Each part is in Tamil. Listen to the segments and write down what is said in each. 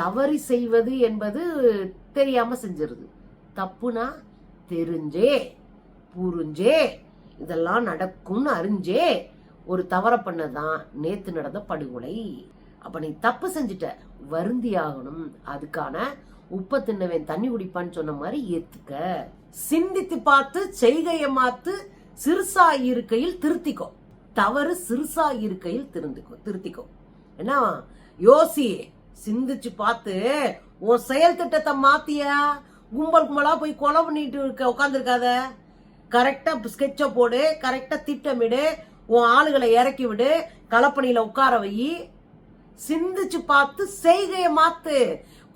தவறி செய்வது என்பது தெரியாம செஞ்சிருது. தப்புனா தெரிஞ்சே புரிஞ்சே இதெல்லாம் நடக்கும்னு அறிஞ்சே ஒரு தவற பண்ணதான் நேத்து நடந்த படுகொலை. அப்ப நீ தப்பு செஞ்சுட்ட வருந்தி ஆகணும் அதுக்கான உப்ப தின்னவன் தண்ணி குடிப்பான்னு சொன்ன மாதிரி ஏத்துக்க. சிந்தித்து பார்த்து செய்கைய மாத்து சிறுசா இருக்கையில் திருத்திக்கோ. தவறு சிறுசா இருக்கையில் திருந்திக்கோ திருத்திக்கோ. என்ன யோசியே சிந்திச்சு பார்த்து உன் செயல் திட்டத்தை மாத்தியா? கும்பல் கும்பலா போய் கொலை பண்ணிட்டு இருக்க உட்காந்துருக்காத கரெக்டா ஸ்கெட்சை போடு கரெக்டா திட்டமிடு உன் ஆளுகளை இறக்கி விடு களப்பணியில உட்கார வை. சிந்திச்சு பார்த்து செய்கையை மாத்து.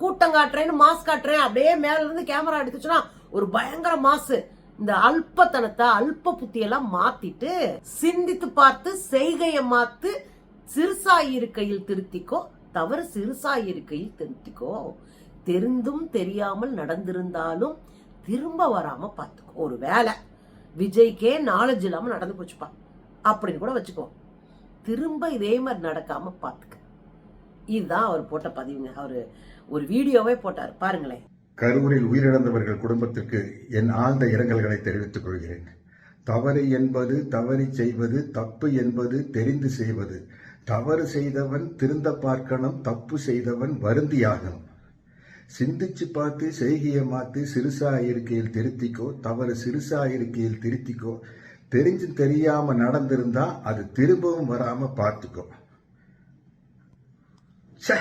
கூட்டம் காட்டுறேன்னு மாஸ் காட்டுறேன். அப்படியே மேல இருந்து கேமரா எடுத்துச்சுன்னா ஒரு பயங்கர மாசு இந்த அல்பத்தனத்தை அல்ப புத்தியெல்லாம் மாத்திட்டு சிந்தித்து பார்த்து செய்கையை மாத்து சிறுசாய் இருக்கையில் திருத்திக்கோ. தவறு சிறுசா இருக்கையில் திருத்திக்கோ தெரிந்தும் தெரியாமல் நடந்திருந்தாலும் திரும்ப வராம பார்த்துக்கோ. ஒரு வேலை விஜய்க்கே நாலேஜ் இல்லாம நடந்து போச்சுப்பா. அப்படின்னு கூட வச்சுக்கோ. திரும்ப இதே மாதிரி நடக்காம பார்த்துக்க. இதுதான் அவர் போட்ட பதிவுங்க. அவரு ஒரு வீடியோவே போட்டார். பாருங்களேன். கரூரில் உயிரிழந்தவர்கள் குடும்பத்திற்கு என் ஆழ்ந்த இரங்கல்களை தெரிவித்துக் கொள்கிறேன். தவறு என்பது தவறி செய்வது தப்பு என்பது தெரிந்து செய்வது தவறு செய்தவன் திருந்த பார்க்கணும் தப்பு செய்தவன் வருந்தியாகணும் சிந்திச்சு பார்த்து செய்கையை மாத்து சிறுசா இருக்கையில் திருத்திக்கோ தவறு சிறுசா இருக்கையில் திருத்திக்கோ. தெரிஞ்சு தெரியாம நடந்திருந்தா அது திரும்பவும் வராம பார்த்துக்கோ. ச்சே!